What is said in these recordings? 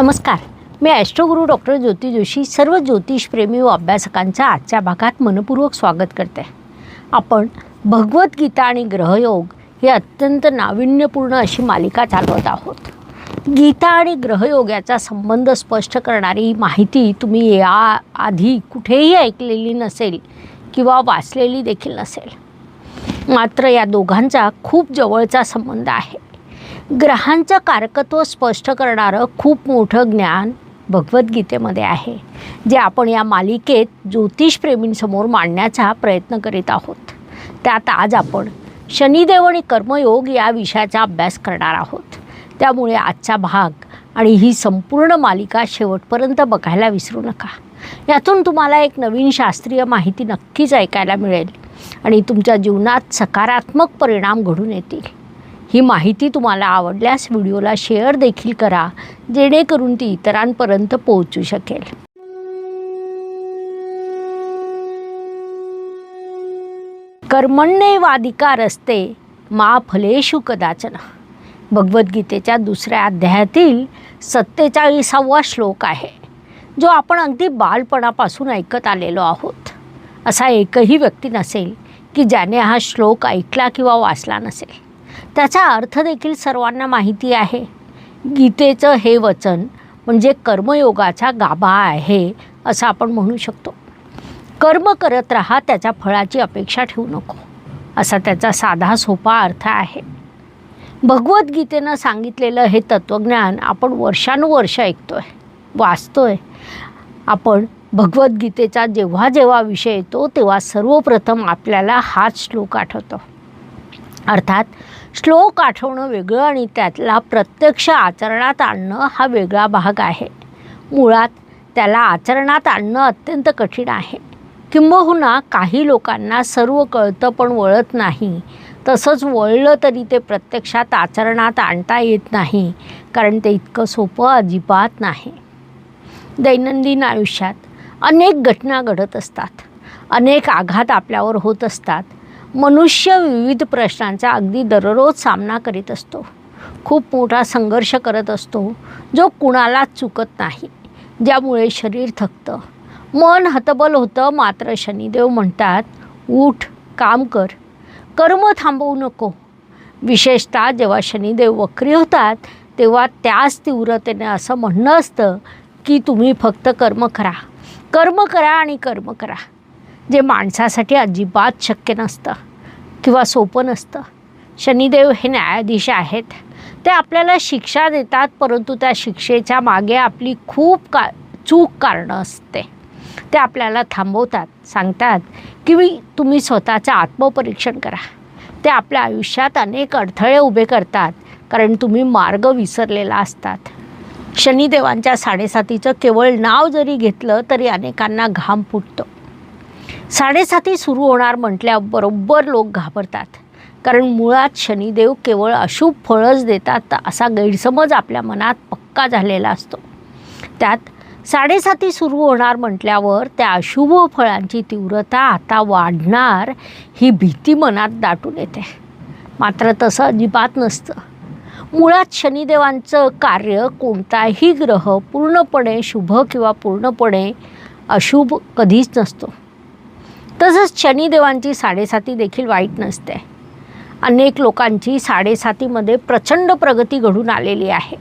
नमस्कार. मी astroguru doctor Jyoti Joshi सर्व ज्योतिषप्रेमी व अभ्यासकांचं आजच्या भागात मनपूर्वक स्वागत करते. आपण भगवद्गीता आणि ग्रहयोग ही अत्यंत नाविन्यपूर्ण अशी मालिका चालवत आहोत. गीता आणि ग्रहयोगाचा संबंध स्पष्ट करणारी माहिती तुम्ही या आधी कुठेही ऐकलेली नसेल किंवा वाचलेली देखील नसेल. मात्र या दोघांचा खूप जवळचा संबंध आहे. ग्रहांचं कारकत्व स्पष्ट करणारं खूप मोठं ज्ञान भगवद्गीतेमध्ये आहे जे आपण या मालिकेत ज्योतिषप्रेमींसमोर मांडण्याचा प्रयत्न करीत आहोत. त्यात आज आपण शनिदेव आणि कर्मयोग या विषयाचा अभ्यास करणार आहोत. त्यामुळे आजचा भाग आणि ही संपूर्ण मालिका शेवटपर्यंत बघायला विसरू नका. यातून तुम्हाला एक नवीन शास्त्रीय माहिती नक्कीच ऐकायला मिळेल आणि तुमच्या जीवनात सकारात्मक परिणाम घडून येतील. ही माहिती तुम्हाला आवडल्यास व्हिडिओला शेअर देखील करा जेणेकरून ती इतरांपर्यंत पोहोचू शकेल. कर्मण्येवाधिकार असते मा फलेशु कदाचन. भगवद्गीतेच्या दुसऱ्या अध्यायातील सत्तेचाळीसावा श्लोक आहे जो आपण अगदी बालपणापासून ऐकत आलेलो आहोत. असा एकही व्यक्ती नसेल की ज्याने हा श्लोक ऐकला किंवा वाचला नसेल. त्याचा अर्थ देखील सर्वांना माहिती आहे. गीतेचं हे वचन म्हणजे कर्मयोगाचा गाभा आहे असं आपण म्हणू शकतो. कर्म करत राहा त्याच्या फळाची अपेक्षा ठेवू नको असा त्याचा साधा सोपा अर्थ आहे. भगवद्गीतेनं सांगितलेलं हे तत्त्वज्ञान आपण वर्षानुवर्ष ऐकतोय वाचतोय. आपण भगवद्गीतेचा जेव्हा जेव्हा विषय येतो तेव्हा सर्वप्रथम आपल्याला हाच श्लोक आठवतो. अर्थात श्लोक आठवणं वेगळं आणि त्यातला प्रत्यक्ष आचरणात आणणं हा वेगळा भाग आहे. मुळात त्याला आचरणात आणणं अत्यंत कठीण आहे. किंबहुना काही लोकांना सर्व कळतं पण वळत नाही. तसंच वळलं तरी ते प्रत्यक्षात आचरणात आणता येत नाही कारण ते इतकं सोपं अजिबात नाही. दैनंदिन आयुष्यात अनेक घटना घडत असतात. अनेक आघात आपल्यावर होत असतात. मनुष्य विविध प्रश्नांचा अगदी दररोज सामना करीत असतो. खूप मोठा संघर्ष करत असतो जो कुणाला चुकत नाही ज्यामुळे शरीर थकतं. मन हतबल होतं मात्र शनिदेव म्हणतात उठ काम कर कर्म थांबवू नको. विशेषतः जेव्हा शनिदेव वक्री होतात तेव्हा त्याच तीव्रतेने असं म्हणणं असतं की तुम्ही फक्त कर्म करा. कर्म करा आणि कर्म करा. जे माणसासाठी अजिबात शक्य नसतं किंवा सोपं नसतं. शनिदेव हे न्यायाधीश आहेत. ते आपल्याला शिक्षा देतात परंतु त्या शिक्षेच्या मागे आपली खूप का चूक कारणं असते. ते आपल्याला थांबवतात सांगतात की मी तुम्ही स्वतःचं आत्मपरीक्षण करा. ते आपल्या आयुष्यात अनेक अडथळे उभे करतात कारण तुम्ही मार्ग विसरलेला असतात. शनिदेवांच्या साडेसातीचं केवळ नाव जरी घेतलं तरी अनेकांना घाम फुटतो. साडेसाती सुरू होणार म्हटल्याबरोबर लोक घाबरतात. कारण मुळात शनिदेव केवळ अशुभ फळच देतात असा गैरसमज आपल्या मनात पक्का झालेला असतो. त्यात साडेसाती सुरू होणार म्हटल्यावर त्या अशुभ फळांची तीव्रता आता वाढणार ही भीती मनात दाटून येते. मात्र तसं अजिबात नसतं. मुळात शनिदेवांचं कार्य कोणताही ग्रह पूर्णपणे शुभ किंवा पूर्णपणे अशुभ कधीच नसतो. तसंच शनिदेवांची साडेसाती देखील वाईट नसते. अनेक लोकांची साडेसातीमध्ये प्रचंड प्रगती घडून आलेली आहे.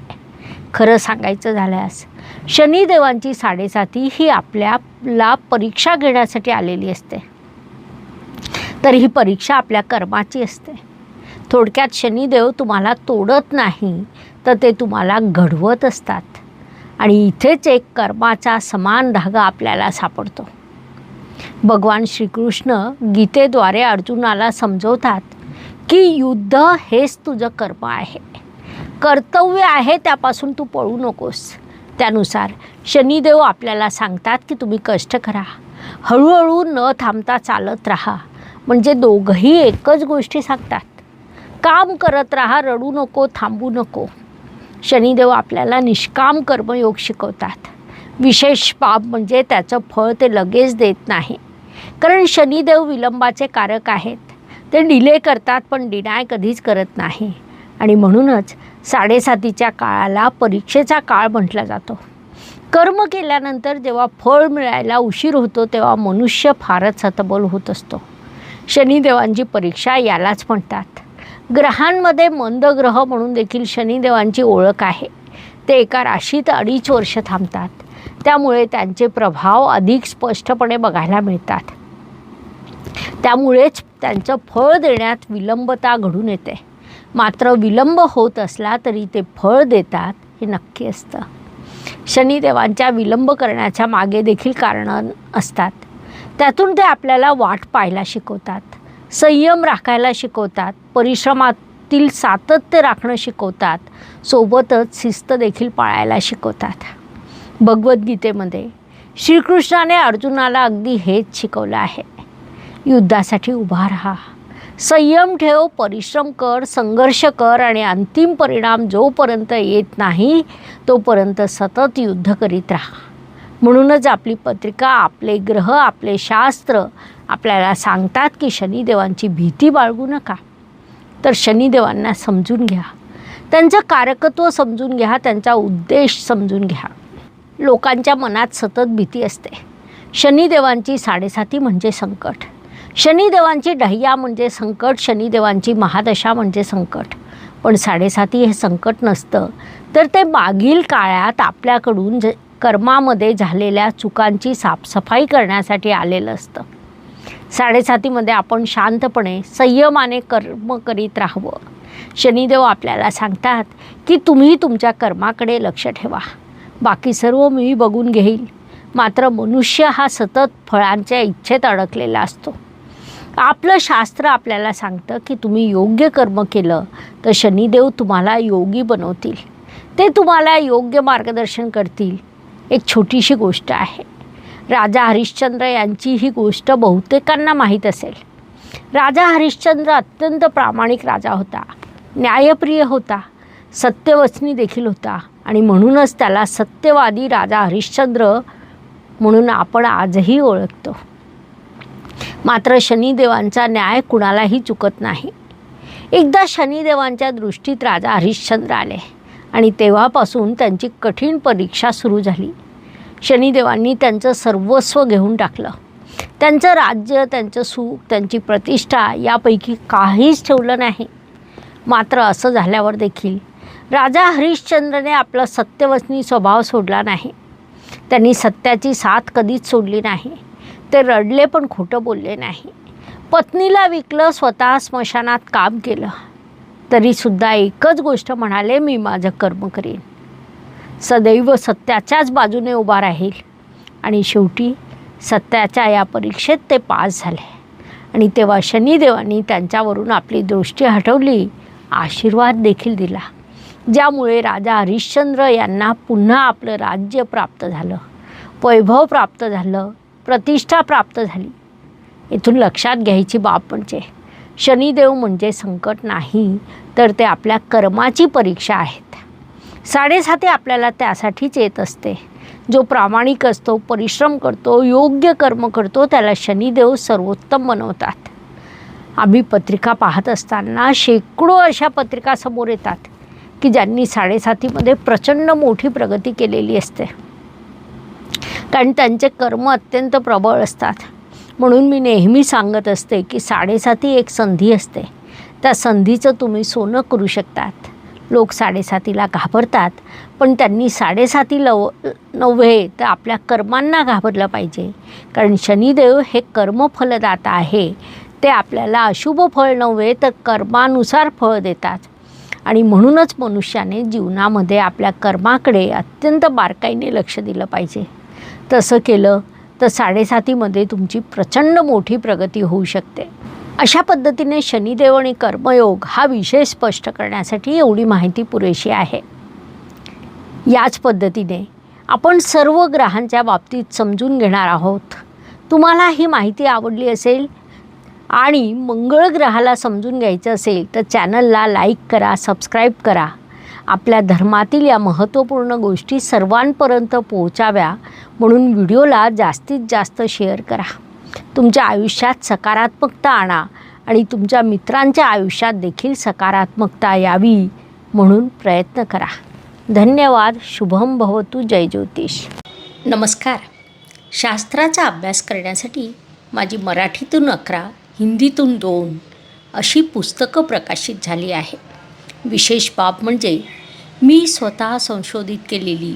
खरं सांगायचं झाल्यास शनिदेवांची साडेसाती ही आपल्याला परीक्षा घेण्यासाठी आलेली असते. तर ही परीक्षा आपल्या कर्माची असते. थोडक्यात शनिदेव तुम्हाला तोडत नाही तर ते तुम्हाला घडवत असतात. आणि इथेच एक कर्माचा समान धागा आपल्याला सापडतो. भगवान श्रीकृष्ण गीतेद्वारे अर्जुनाला समजवतात की युद्ध हेच तुझं कर्म आहे. कर्तव्य आहे त्यापासून तू पळू नकोस. त्यानुसार शनिदेव आपल्याला सांगतात की तुम्ही कष्ट करा. हळूहळू न थांबता चालत राहा. म्हणजे दोघंही एकच गोष्टी सांगतात. काम करत राहा रडू नको थांबू नको. शनिदेव आपल्याला निष्काम कर्मयोग शिकवतात. विशेष बाब म्हणजे त्याचं फळ ते लगेच देत नाही. कारण शनिदेव विलंबाचे कारक आहेत. ते डिले करतात पण डिनाय कधीच करत नाही. आणि म्हणूनच साडेसातीच्या काळाला परीक्षेचा काळ म्हटला जातो. कर्म केल्यानंतर जेव्हा फळ मिळायला उशीर होतो तेव्हा मनुष्य फारच हतबल होत असतो. शनिदेवांची परीक्षा यालाच म्हणतात. ग्रहांमध्ये मंद ग्रह म्हणून देखील शनिदेवांची ओळख आहे. ते एका राशीत अडीच वर्ष थांबतात. त्यामुळे त्यांचे प्रभाव अधिक स्पष्टपणे बघायला मिळतात. त्यामुळेच त्यांचं फळ देण्यात विलंबता घडून येते. मात्र विलंब होत असला तरी ते फळ देतात हे नक्की असतं. शनिदेवांच्या विलंब करण्याच्या मागे देखील कारणं असतात. त्यातून ते आपल्याला वाट पाहायला शिकवतात संयम राखायला शिकवतात परिश्रमातील सातत्य राखणं शिकवतात सोबतच शिस्त देखील पाळायला शिकवतात. भगवद्गीतेमध्ये श्रीकृष्णाने अर्जुनाला अगदी हेच शिकवलं आहे. युद्धासाठी उभा राहा. संयम ठेव परिश्रम कर संघर्ष कर आणि अंतिम परिणाम जोपर्यंत येत नाही तोपर्यंत सतत युद्ध करीत राहा. म्हणूनच आपली पत्रिका आपले ग्रह आपले शास्त्र आपल्याला सांगतात की शनिदेवांची भीती बाळगू नका. तर शनिदेवांना समजून घ्या. त्यांचं कारकत्व समजून घ्या त्यांचा उद्देश समजून घ्या. लोकांच्या मनात सतत भीती असते. शनिदेवांची साडेसाती म्हणजे संकट. शनिदेवांची डह्या म्हणजे संकट शनिदेवांची महादशा म्हणजे संकट. पण साडेसाती हे संकट नसतं. तर ते मागील काळात आपल्याकडून ज कर्मामध्ये झालेल्या चुकांची साफसफाई करण्यासाठी आलेलं असतं. साडेसातीमध्ये आपण शांतपणे संयमाने कर्म करीत राहावं. शनिदेव आपल्याला सांगतात की तुम्ही तुमच्या कर्माकडे लक्ष ठेवा. बाकी सर्व मी बघून घेईल. मात्र मनुष्य हा सतत फळांच्या इच्छेत अडकलेला असतो. आपलं शास्त्र आपल्याला सांगतं की तुम्ही योग्य कर्म केलं तर शनिदेव तुम्हाला योगी बनवतील. ते तुम्हाला योग्य मार्गदर्शन करतील. एक छोटीशी गोष्ट आहे. राजा हरिश्चंद्र यांची ही गोष्ट बहुतेकांना माहीत असेल. राजा हरिश्चंद्र अत्यंत प्रामाणिक राजा होता. न्यायप्रिय होता. सत्यवचनी देखील होता. आणि म्हणूनच त्याला सत्यवादी राजा हरिश्चंद्र म्हणून आपण आजही ओळखतो. मात्र शनिदेवांचा न्याय कुणालाही चुकत नाही. एकदा शनिदेवांच्या दृष्टीत राजा हरिश्चंद्र आले आणि तेव्हापासून त्यांची कठीण परीक्षा सुरू झाली. शनिदेवांनी त्यांचं सर्वस्व घेऊन टाकलं. त्यांचं राज्य त्यांचं सुख त्यांची प्रतिष्ठा यापैकी काहीच ठेवलं नाही. मात्र असं झाल्यावर देखील राजा हरिश्चंद्रने आपला सत्यवचनी स्वभाव सोडला नाही. त्यांनी सत्याची साथ कधीच सोडली नाही. ते रडले पण खोटं बोलले नाही. पत्नीला विकलं स्वतः स्मशानात काम केलं तरीसुद्धा एकच गोष्ट म्हणाले मी माझं कर्म करीन. सदैव सत्याच्याच बाजूने उभा राहील. आणि शेवटी सत्याच्या या परीक्षेत ते पास झाले. आणि तेव्हा शनिदेवांनी त्यांच्यावरून आपली दृष्टी हटवली आशीर्वाद देखील दिला. ज्यामुळे राजा हरिश्चंद्र यांना पुन्हा आपलं राज्य प्राप्त झालं. वैभव प्राप्त झालं. प्रतिष्ठा प्राप्त झाली. इथून लक्षात घ्यायची बाब म्हणजे शनिदेव म्हणजे संकट नाही तर ते आपल्या कर्माची परीक्षा आहेत. साडेसाती आपल्याला त्यासाठीच येत असते. जो प्रामाणिक असतो परिश्रम करतो योग्य कर्म करतो त्याला शनिदेव सर्वोत्तम बनवतात. आम्ही पत्रिका पाहत असताना शेकडो अशा पत्रिका समोर येतात की ज्यांनी साडेसातीमध्ये प्रचंड मोठी प्रगती केलेली असते. कारण त्यांचे कर्म अत्यंत प्रबळ असतात. म्हणून मी नेहमी सांगत असते की साडेसाती एक संधी असते. त्या संधीचं तुम्ही सोनं करू शकतात. लोक साडेसातीला घाबरतात पण त्यांनी साडेसाती लव नव्हे तर आपल्या कर्मांना घाबरलं पाहिजे. कारण शनिदेव हे कर्मफलदाता आहे. ते आपल्याला अशुभ फळ नव्हे तर कर्मानुसार फळ देतात. आणि म्हणूनच मनुष्याने जीवनामध्ये आपल्या कर्माकडे अत्यंत बारकाईने लक्ष दिलं पाहिजे. तसं केलं तर साडेसातीमध्ये तुमची प्रचंड मोठी प्रगती होऊ शकते. अशा पद्धतीने शनिदेव आणि कर्मयोग हा विषय स्पष्ट करण्यासाठी एवढी माहिती पुरेशी आहे. याच पद्धतीने आपण सर्व ग्रहांच्या बाबतीत समजून घेणार आहोत. तुम्हाला ही माहिती आवडली असेल आणि मंगळ ग्रहाला समजून घ्यायचं असेल तर चॅनलला लाईक करा सबस्क्राईब करा. आपल्या धर्मातील या महत्त्वपूर्ण गोष्टी सर्वांपर्यंत पोहोचाव्या. म्हणून व्हिडिओला जास्तीत जास्त शेअर करा. तुमच्या आयुष्यात सकारात्मकता आणा आणि तुमच्या मित्रांच्या आयुष्यात देखील सकारात्मकता यावी म्हणून प्रयत्न करा. धन्यवाद. शुभम भवतु. जय ज्योतिष. नमस्कार. शास्त्राचा अभ्यास करण्यासाठी माझी मराठीतून अकरा हिंदीतून दोन अशी पुस्तकं प्रकाशित झाली आहे विशेष बाब म्हणजे मी स्वतः संशोधित केलेली